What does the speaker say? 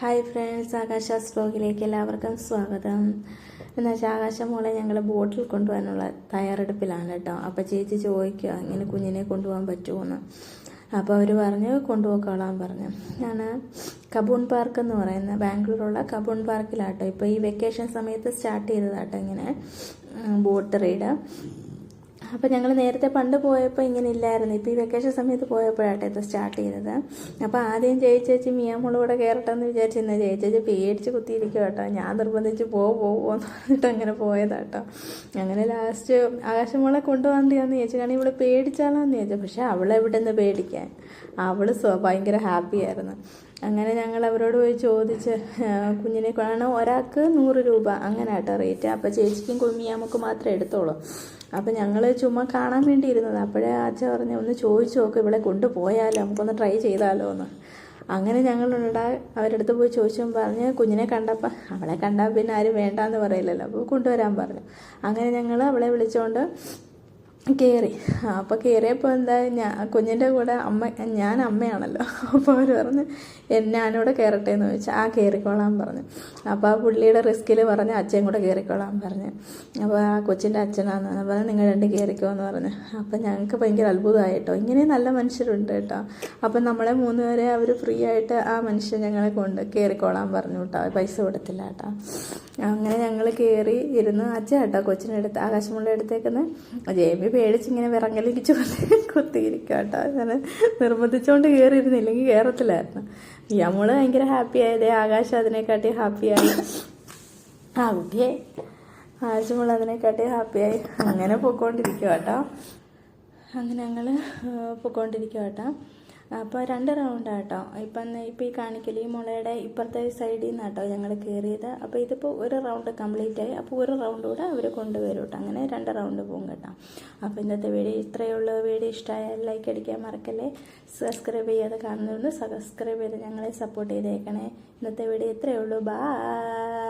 Hi friends ആകാശ സ്ട്രോക്കിലേക്ക് എല്ലാവർക്കും സ്വാഗതം. എന്നുവെച്ചാൽ ആകാശ മോളെ ഞങ്ങൾ ബോട്ടിൽ കൊണ്ടുപോകാനുള്ള തയ്യാറെടുപ്പിലാണ് കേട്ടോ. അപ്പോൾ ചേച്ചി ചോദിക്കുക ഇങ്ങനെ കുഞ്ഞിനെ കൊണ്ടുപോകാൻ പറ്റുമോയെന്ന് അപ്പോൾ അവർ പറഞ്ഞു കൊണ്ടുപോയിക്കോളാൻ പറഞ്ഞു. ഞാൻ കബൂൺ പാർക്ക് എന്ന് പറയുന്ന ബാംഗ്ലൂരുള്ള കബൂൺ പാർക്കിലാട്ടോ. ഇപ്പോൾ ഈ വെക്കേഷൻ സമയത്ത് സ്റ്റാർട്ട് ചെയ്തതാട്ടോ ഇങ്ങനെ ബോട്ട് റൈഡ്. അപ്പോൾ ഞങ്ങൾ നേരത്തെ പണ്ട് പോയപ്പോൾ ഇങ്ങനെ ഇല്ലായിരുന്നു. ഇപ്പോൾ ഈ വെക്കേഷൻ സമയത്ത് പോയപ്പോഴാട്ടെ ഇത് സ്റ്റാർട്ട് ചെയ്തത്. അപ്പോൾ ആദ്യം ജയിച്ചേച്ചി മിയാമോൾ കൂടെ കയറട്ടെ എന്ന് വിചാരിച്ചിരുന്നു. ജയിച്ചേച്ചി പേടിച്ച് കുത്തിയിരിക്കും കേട്ടോ ഞാൻ നിർബന്ധിച്ച് പോ പോവോന്ന് പറഞ്ഞിട്ട് അങ്ങനെ പോയതാട്ടോ അങ്ങനെ ലാസ്റ്റ് ആകാശമോളെ കൊണ്ടുപോകാണ്ടിയാന്ന് ചോദിച്ചു കാരണം ഇവിടെ പേടിച്ചാലോന്ന് ചോദിച്ചു പക്ഷേ അവളെവിടെ നിന്ന് പേടിക്കാൻ? അവൾ ഭയങ്കര ഹാപ്പിയായിരുന്നു അങ്ങനെ ഞങ്ങൾ അവരോട് പോയി ചോദിച്ച് കുഞ്ഞിനെ കാണാൻ ഒരാൾക്ക് നൂറ് രൂപ അങ്ങനെ ആട്ടോ റേറ്റ് അപ്പോൾ ചേച്ചിക്കും കുമ്മിയാമക്ക് മാത്രമേ എടുത്തോളൂ. അപ്പോൾ ഞങ്ങൾ ചുമ്മാ കാണാൻ വേണ്ടി ഇരുന്നത് അപ്പോഴേ ആച്ച പറഞ്ഞു ഒന്ന് ചോദിച്ചു നോക്ക് ഇവിടെ കൊണ്ടുപോയാലോ നമുക്കൊന്ന് ട്രൈ ചെയ്താലോ എന്ന്. അങ്ങനെ ഞങ്ങളുണ്ടാ അവരുടെ അടുത്ത് പോയി ചോദിച്ചും പറഞ്ഞ് കുഞ്ഞിനെ കണ്ടപ്പോൾ അവളെ കണ്ടാൽ പിന്നെ ആരും വേണ്ടാന്ന് പറയില്ലല്ലോ. അപ്പോൾ കൊണ്ടുവരാൻ പറഞ്ഞു. അങ്ങനെ ഞങ്ങൾ അവളെ വിളിച്ചുകൊണ്ട് കയറി അപ്പോൾ കയറിയപ്പോൾ എന്താ ഞാൻ കുഞ്ഞിന്റെ കൂടെ അമ്മ ഞാൻ അമ്മയാണല്ലോ. അപ്പോൾ അവർ പറഞ്ഞ് "എൻ- ഞാനിവിടെ കയറട്ടെ എന്ന് ചോദിച്ചാൽ ആ കയറിക്കോളാൻ പറഞ്ഞു. അപ്പോൾ ആ പുള്ളിയുടെ റിസ്കിൽ പറഞ്ഞ് അച്ഛൻ കൂടെ കയറിക്കോളാൻ പറഞ്ഞു. അപ്പോൾ ആ കൊച്ചിന്റെ അച്ഛനാന്ന് പറഞ്ഞു നിങ്ങൾ രണ്ട് കയറിക്കോ എന്ന് പറഞ്ഞു. അപ്പോൾ ഞങ്ങൾക്ക് ഭയങ്കര അത്ഭുതമായി കേട്ടോ ഇങ്ങനെ നല്ല മനുഷ്യരുണ്ട് കേട്ടോ. അപ്പം നമ്മളെ മൂന്ന് പേരെ അവർ ഫ്രീ ആയിട്ട് ആ മനുഷ്യൻ ഞങ്ങളെ കൊണ്ട് കയറിക്കോളാൻ പറഞ്ഞു കേട്ടോ. പൈസ കൊടുത്തില്ല കേട്ടോ. അങ്ങനെ ഞങ്ങൾ കയറി ഇരുന്ന് അച്ഛ കേട്ടോ കൊച്ചിന്റെ അടുത്ത് ആകാശമുള്ള അടുത്തേക്കുന്ന ജേബി പേടിച്ച് ഇങ്ങനെ വിറങ്ങലിച്ച് കുത്തിയിരിക്കുക കേട്ടോ. ഞാൻ നിർബന്ധിച്ചുകൊണ്ട് കയറിയിരുന്നില്ലെങ്കിൽ കയറത്തില്ലായിരുന്നു നമ്മൾ ഭയങ്കര ഹാപ്പി ആയതേ ആകാശം അതിനെക്കാട്ടി ഹാപ്പിയായി ആ കുട്ടിയെ ആകാശമുള്ള അതിനെക്കാട്ടി ഹാപ്പിയായി അങ്ങനെ പൊക്കോണ്ടിരിക്കുക കേട്ടോ. അങ്ങനെ ഞങ്ങൾ പൊക്കോണ്ടിരിക്കുക കേട്ടോ. അപ്പോൾ രണ്ട് റൗണ്ട് കേട്ടോ ഇപ്പം ഇപ്പം ഈ കാണിക്കൽ ഈ മുളയുടെ ഇപ്പുറത്തെ സൈഡിൽ നിന്ന് കേട്ടോ ഞങ്ങൾ കയറിയത് അപ്പോൾ ഇതിപ്പോൾ ഒരു റൗണ്ട് കംപ്ലീറ്റ് ആയി. അപ്പോൾ ഒരു റൗണ്ട് കൂടെ അവർ കൊണ്ടുവരും കേട്ടോ അങ്ങനെ രണ്ട് റൗണ്ട് പോകും കേട്ടോ. അപ്പോൾ ഇന്നത്തെ വീഡിയോ ഇത്രയേ ഉള്ളൂ. വീഡിയോ ഇഷ്ടമായാൽ ലൈക്ക് അടിക്കാൻ മറക്കല്ലേ. സബ്സ്ക്രൈബ് ചെയ്യാതെ കാണുന്നതുകൊണ്ട് സബ്സ്ക്രൈബ് ചെയ്ത് ഞങ്ങളെ സപ്പോർട്ട് ചെയ്തേക്കണേ. ഇന്നത്തെ വീഡിയോ ഇത്രയേ ഉള്ളൂ. ബായ്